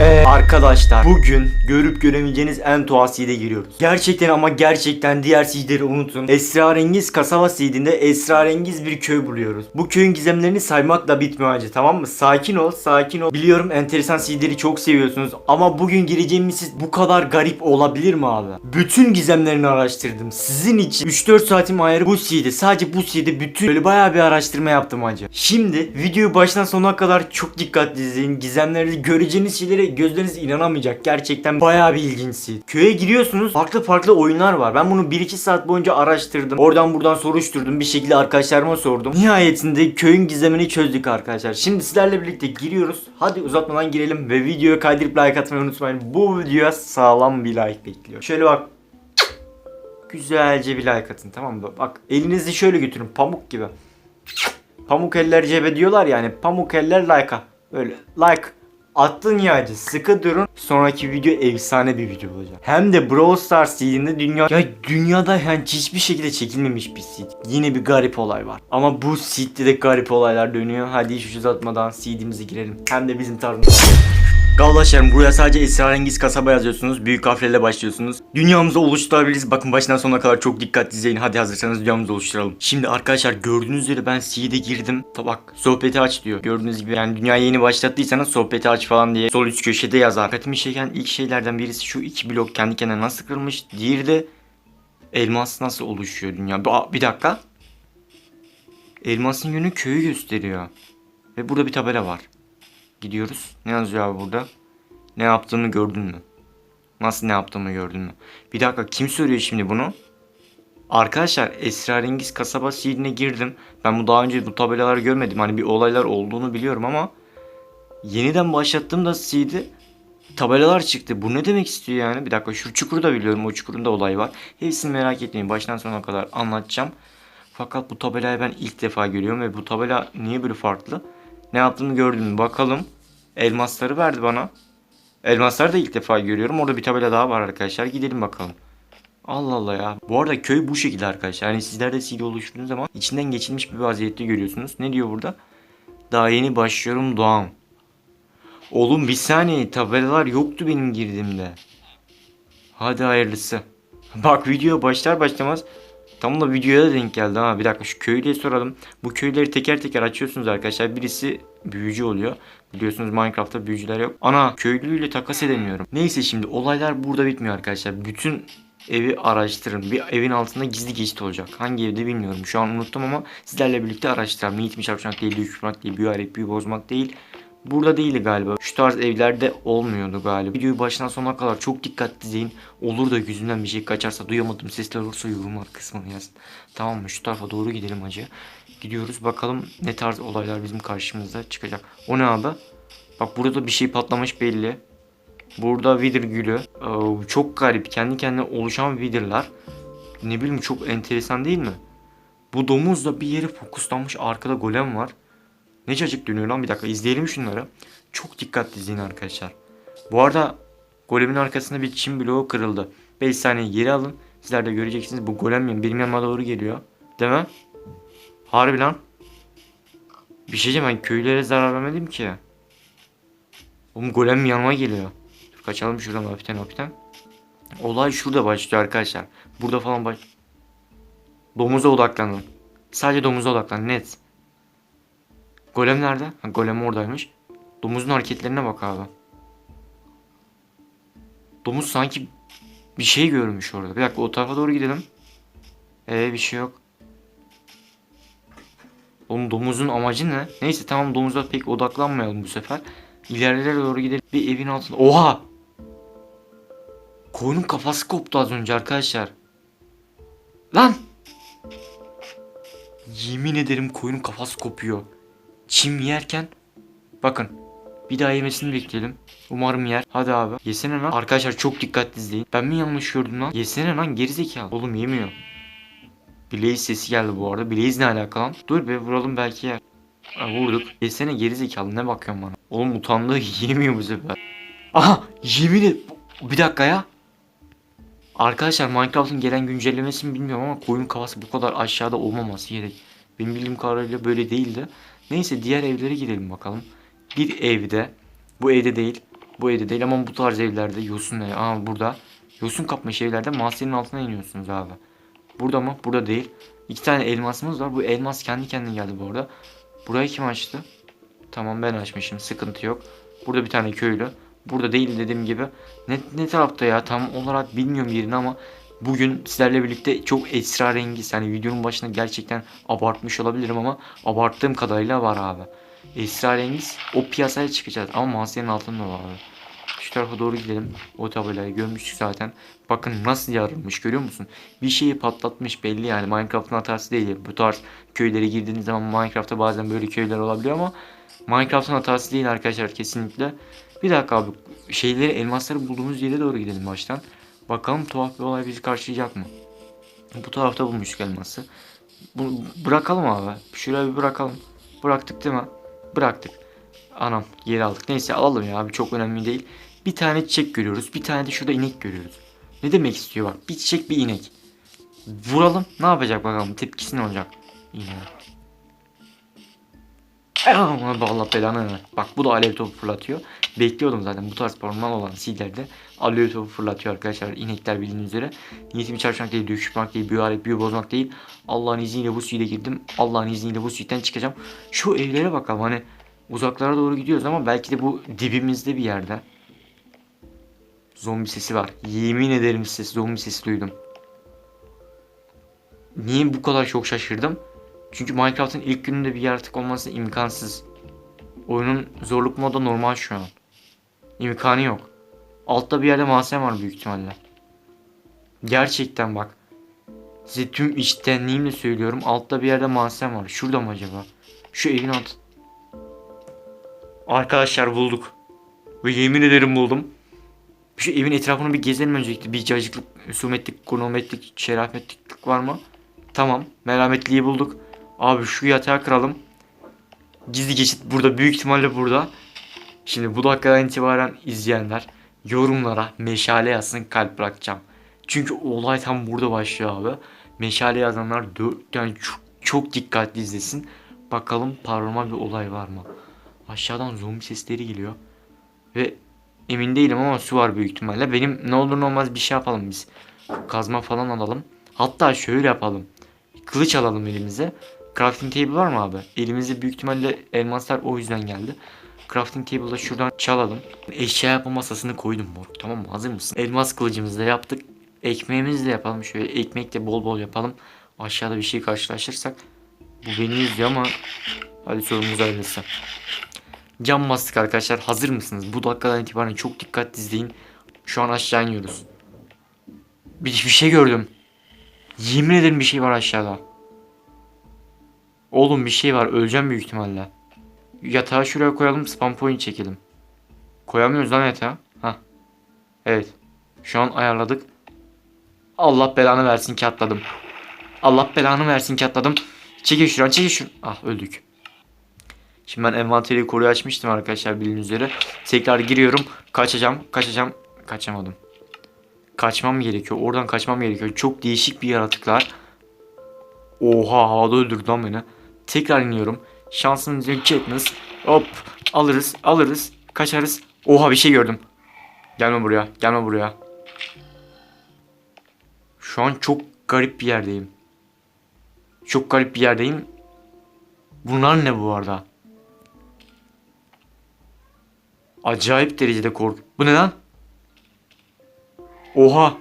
Ee, arkadaşlar bugün görüp göremeyeceğiniz en tuhaf seed'e giriyoruz. Gerçekten ama gerçekten diğer seed'leri unutun. Esrarengiz kasaba seed'inde esrarengiz bir köy buluyoruz. Bu köyün gizemlerini saymakla bitmiyor acı tamam mı? Sakin ol sakin ol. Biliyorum enteresan seed'leri çok seviyorsunuz ama bugün gireceğimiz seed bu kadar garip olabilir mi abi? Bütün gizemlerini araştırdım. Sizin için 3-4 saatim ayarı bu seed'e sadece bu seed'e bütün böyle bayağı bir araştırma yaptım acı. Şimdi videoyu baştan sona kadar çok dikkatli izleyin. Gizemleri göreceğiniz şeylere gözleriniz inanamayacak. Gerçekten bayağı bir ilginçti. Köye giriyorsunuz. Farklı farklı oyunlar var. Ben bunu 1-2 saat boyunca araştırdım. Oradan buradan soruşturdum. Bir şekilde arkadaşlarıma sordum. Nihayetinde köyün gizemini çözdük arkadaşlar. Şimdi sizlerle birlikte giriyoruz. Hadi uzatmadan girelim ve videoyu kaydırıp like atmayı unutmayın. Bu videoya sağlam bir like bekliyor. Şöyle bak. Güzelce bir like atın tamam mı? Bak elinizi şöyle götürün pamuk gibi. Pamuk eller cebe diyorlar yani pamuk eller like'a. Böyle like attın ya acı sıkı durun. Sonraki video efsane bir video olacak. Hem de Brawl Stars seedinde dünya ya dünyada yani hiçbir şekilde çekilmemiş bir seed. Yine bir garip olay var. Ama bu seedde de garip olaylar dönüyor. Hadi hiç uzatmadan seedimize girelim. Hem de bizim tarzımızda. Gavlaşlarım buraya sadece esrarengiz kasaba yazıyorsunuz. Büyük harflerle başlıyorsunuz. Dünyamızı oluşturabiliriz. Bakın baştan sona kadar çok dikkatli izleyin. Hadi hazırsanız dünyamızı oluşturalım. Şimdi arkadaşlar gördüğünüz üzere ben C'de girdim. Tabak sohbeti aç diyor. Gördüğünüz gibi yani dünyayı yeni başlattıysanız sohbeti aç falan diye sol üst köşede yazar. Dikkatimi çeken ilk şeylerden birisi şu iki blok kendi kendine nasıl kırılmış. Diğeri de elmas nasıl oluşuyor dünya. Aa, bir dakika. Elmasın yönü köyü gösteriyor. Ve burada bir tabela var. Gidiyoruz. Ne yazıyor abi burada? Ne yaptığımı gördün mü? Nasıl ne yaptığımı gördün mü? Bir dakika kim söylüyor şimdi bunu? Arkadaşlar esrarengiz kasaba seedine girdim. Ben bu daha önce bu tabelaları görmedim. Hani bir olaylar olduğunu biliyorum ama yeniden başlattığımda seed'i tabelalar çıktı. Bu ne demek istiyor yani? Bir dakika şu çukuru da biliyorum. O çukurunda olay var. Hepsini merak etmeyin. Baştan sona kadar anlatacağım. Fakat bu tabelayı ben ilk defa görüyorum ve bu tabela niye böyle farklı? Ne yaptığını gördüm? Bakalım. Elmasları verdi bana. Elmasları da ilk defa görüyorum. Orada bir tabela daha var arkadaşlar. Gidelim bakalım. Allah Allah ya. Bu arada köy bu şekilde arkadaşlar. Yani sizler de CD oluşturduğunuz zaman içinden geçilmiş bir vaziyette görüyorsunuz. Ne diyor burada? Daha yeni başlıyorum doğam. Oğlum bir saniye tabelalar yoktu benim girdiğimde. Hadi hayırlısı. Bak video başlar başlamaz tam da videoya da denk geldi ha. Bir dakika şu köylüye soralım. Bu köyleri teker teker açıyorsunuz arkadaşlar. Birisi büyücü oluyor. Biliyorsunuz Minecraft'ta büyücüler yok. Ana köylüyle takas edemiyorum. Neyse şimdi olaylar burada bitmiyor arkadaşlar. Bütün evi araştırın. Bir evin altında gizli geçit olacak. Hangi evde bilmiyorum. Şu an unuttum ama sizlerle birlikte araştıralım. Niyetimi çarpışmak değil, büyük değil, büyü arayıp büyü bozmak değil. Burada değildi galiba. Şu tarz evlerde olmuyordu galiba. Videoyu baştan sona kadar çok dikkatli izleyin. Olur da yüzünden bir şey kaçarsa duyamadım sesler olursa yorumlar kısmına yazın. Tamam mı? Şu tarafa doğru gidelim hacı. Gidiyoruz bakalım ne tarz olaylar bizim karşımıza çıkacak. O ne abi? Bak burada bir şey patlamış belli. Burada Wither gülü. Ee, çok garip. Kendi kendine oluşan Wither'lar. Ne bileyim çok enteresan değil mi? Bu domuz da bir yere fokuslanmış. Arkada golem var. Ne cacık dönüyor lan bir dakika izleyelim şunları. Çok dikkatli izleyin arkadaşlar. Bu arada golemin arkasında bir çim bloğu kırıldı. 5 saniye geri alın. Sizler de göreceksiniz bu golem benim yanıma doğru geliyor. Değil mi? Harbi lan. Bir şey diyeceğim ben köylere zarar vermedim ki. Oğlum golem yanıma geliyor. Dur kaçalım şuradan hafiften hafiften. Olay şurada başlıyor arkadaşlar. Burada falan baş... Domuza odaklanın. Sadece domuza odaklanın net. Golem nerede? Ha, golem oradaymış. Domuzun hareketlerine bak abi. Domuz sanki bir şey görmüş orada. Bir dakika o tarafa doğru gidelim. Ee bir şey yok. Oğlum domuzun amacı ne? Neyse tamam domuza pek odaklanmayalım bu sefer. İlerilere doğru gidelim. Bir evin altında. Oha! Koyunun kafası koptu az önce arkadaşlar. Lan! Yemin ederim koyunun kafası kopuyor. Çim yerken bakın bir daha yemesini bekleyelim. Umarım yer. Hadi abi. Yesene lan. Arkadaşlar çok dikkatli izleyin. Ben mi yanlış gördüm lan? Yesene lan gerizekalı. Oğlum yemiyor. Blaze sesi geldi bu arada. Blaze ne alakalı lan? Dur be vuralım belki yer. Ha, vurduk. Yesene gerizekalı ne bakıyorsun bana? Oğlum utandı yemiyor bu sefer. Aha yemin et. Bir dakika ya. Arkadaşlar Minecraft'ın gelen güncellemesini bilmiyorum ama koyun kafası bu kadar aşağıda olmaması gerek. Benim bildiğim kadarıyla böyle değildi. Neyse diğer evlere gidelim bakalım. Bir evde, bu evde değil, Bu evde değil ama bu tarz evlerde yosun ne? Aa burada. Yosun kapmış evlerde mahzenin altına iniyorsunuz abi. Burada mı? Burada değil. İki tane elmasımız var. Bu elmas kendi kendine geldi bu arada. Burayı kim açtı? Tamam ben açmışım. Sıkıntı yok. Burada bir tane köylü. Burada değil dediğim gibi. Ne, ne tarafta ya? Tam olarak bilmiyorum yerini ama bugün sizlerle birlikte çok esrarengiz. Yani videonun başında gerçekten abartmış olabilirim ama abarttığım kadarıyla var abi. Esrarengiz o piyasaya çıkacağız ama mahzenin altında var abi. Şu tarafa doğru gidelim. O tabelayı görmüştük zaten. Bakın nasıl yarılmış görüyor musun? Bir şeyi patlatmış belli yani. Minecraft'ın hatası değil. Bu tarz köylere girdiğiniz zaman Minecraft'ta bazen böyle köyler olabiliyor ama Minecraft'ın hatası değil arkadaşlar kesinlikle. Bir dakika abi. Şeyleri elmasları bulduğumuz yere doğru gidelim baştan. Bakalım tuhaf bir olay bizi karşılayacak mı? Bu tarafta bulmuştuk elması. Bunu bırakalım abi. Şuraya bir bırakalım. Bıraktık değil mi? Bıraktık. Anam geri aldık. Neyse alalım ya abi çok önemli değil. Bir tane çiçek görüyoruz. Bir tane de şurada inek görüyoruz. Ne demek istiyor bak. Bir çiçek bir inek. Vuralım. Ne yapacak bakalım. Tepkisi ne olacak? Yine. Aman Allah belanı. Bak bu da alev topu fırlatıyor. Bekliyordum zaten bu tarz normal olan seedlerde alev topu fırlatıyor arkadaşlar. İnekler bildiğiniz üzere. Niyetimi çarpmak değil, düşürmek değil, büyü alet, büyü bozmak değil. Allah'ın izniyle bu suya girdim. Allah'ın izniyle bu suitten çıkacağım. Şu evlere bakalım hani uzaklara doğru gidiyoruz ama belki de bu dibimizde bir yerde. Zombi sesi var. Yemin ederim size zombi sesi duydum. Niye bu kadar çok şaşırdım? Çünkü Minecraft'ın ilk gününde bir yaratık olması imkansız. Oyunun zorluk modu normal şu an. İmkanı yok. Altta bir yerde mahzen var büyük ihtimalle. Gerçekten bak. Size tüm içtenliğimle söylüyorum. Altta bir yerde mahzen var. Şurada mı acaba? Şu evin altı. Arkadaşlar bulduk. Ve yemin ederim buldum. Şu evin etrafını bir gezelim öncelikle. Bir cacıklık, husumetlik, kronometlik, şerafetliklik var mı? Tamam. Merhametliyi bulduk. Abi şu yatağı kıralım. Gizli geçit burada. Büyük ihtimalle burada. Şimdi bu dakikadan itibaren izleyenler yorumlara meşale yazsın kalp bırakacağım. Çünkü olay tam burada başlıyor abi. Meşale yazanlar dört, yani çok, çok dikkatli izlesin. Bakalım paranormal bir olay var mı? Aşağıdan zombi sesleri geliyor. Ve emin değilim ama su var büyük ihtimalle. Benim ne olur ne olmaz bir şey yapalım biz. Kazma falan alalım. Hatta şöyle yapalım. Kılıç alalım elimize. Crafting table var mı abi? Elimizde büyük ihtimalle elmaslar o yüzden geldi. Crafting table'da şuradan çalalım. Eşya yapma masasını koydum moruk tamam mı? Hazır mısın? Elmas kılıcımızı da yaptık. Ekmeğimizi de yapalım. Şöyle ekmek de bol bol yapalım. Aşağıda bir şey karşılaşırsak. Bu beni üzüyor ama hadi sorumuz hayırlısı. Cam bastık arkadaşlar. Hazır mısınız? Bu dakikadan itibaren çok dikkatli izleyin. Şu an aşağı iniyoruz. Bir, bir şey gördüm. Yemin ederim bir şey var aşağıda. Oğlum bir şey var. Öleceğim büyük ihtimalle. Yatağı şuraya koyalım. Spam point çekelim. Koyamıyoruz lan yatağı. Hah. Evet. Şu an ayarladık. Allah belanı versin ki atladım. Allah belanı versin ki atladım. Çekil şuradan çekil şuradan. Ah öldük. Şimdi ben envanteri koruyu açmıştım arkadaşlar bildiğiniz üzere. Tekrar giriyorum. Kaçacağım. Kaçacağım. Kaçamadım. Kaçmam gerekiyor. Oradan kaçmam gerekiyor. Çok değişik bir yaratıklar. Oha havada öldürdü lan beni. Tekrar iniyorum. Şansımız yok Katniss. Hop alırız alırız. Kaçarız. Oha bir şey gördüm. Gelme buraya. Gelme buraya. Şu an çok garip bir yerdeyim. Çok garip bir yerdeyim. Bunlar ne bu arada? Acayip derecede kork. Bu ne lan? Oha.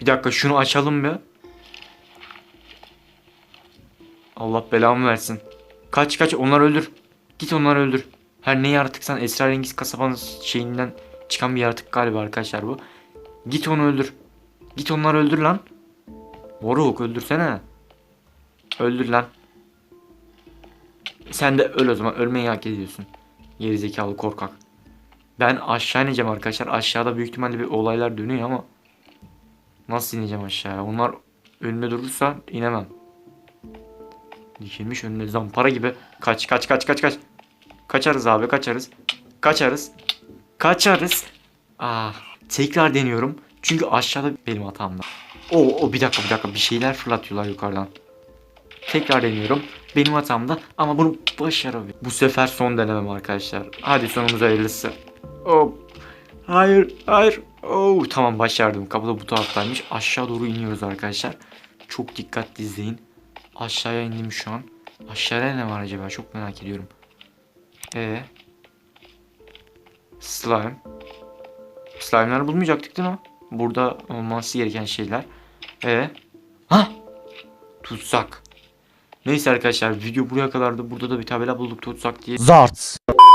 Bir dakika şunu açalım bir. Allah belamı versin. Kaç kaç onları öldür. Git onları öldür. Her ne yaratıksan esrarengiz kasabanın şeyinden çıkan bir yaratık galiba arkadaşlar bu. Git onu öldür. Git onları öldür lan. Moruk öldürsene. Öldür lan. Sen de öl o zaman. Ölmeyi hak ediyorsun. Gerizekalı korkak. Ben aşağı ineceğim arkadaşlar. Aşağıda büyük ihtimalle bir olaylar dönüyor ama nasıl ineceğim aşağıya? Onlar önüme durursa inemem. Dikilmiş önüne zampara gibi. Kaç kaç kaç kaç kaç. Kaçarız abi kaçarız. Kaçarız. Kaçarız. Ah, tekrar deniyorum. Çünkü aşağıda benim hatamda. O, o bir dakika bir dakika bir şeyler fırlatıyorlar yukarıdan. Tekrar deniyorum. Benim hatamda ama bunu başarabilirim. Bu sefer son denemem arkadaşlar. Hadi sonumuz hayırlısı. Hop. Hayır, hayır. Oh, tamam başardım. Kapı da bu taraftaymış. Aşağı doğru iniyoruz arkadaşlar. Çok dikkatli izleyin. Aşağıya indim şu an. Aşağıda ne var acaba? Çok merak ediyorum. Ee, slime. Slime'ları bulmayacaktık değil mi? Burada olması gereken şeyler. Ee, ha? Tutsak. Neyse arkadaşlar video buraya kadardı. Burada da bir tabela bulduk tutsak diye. Zarts.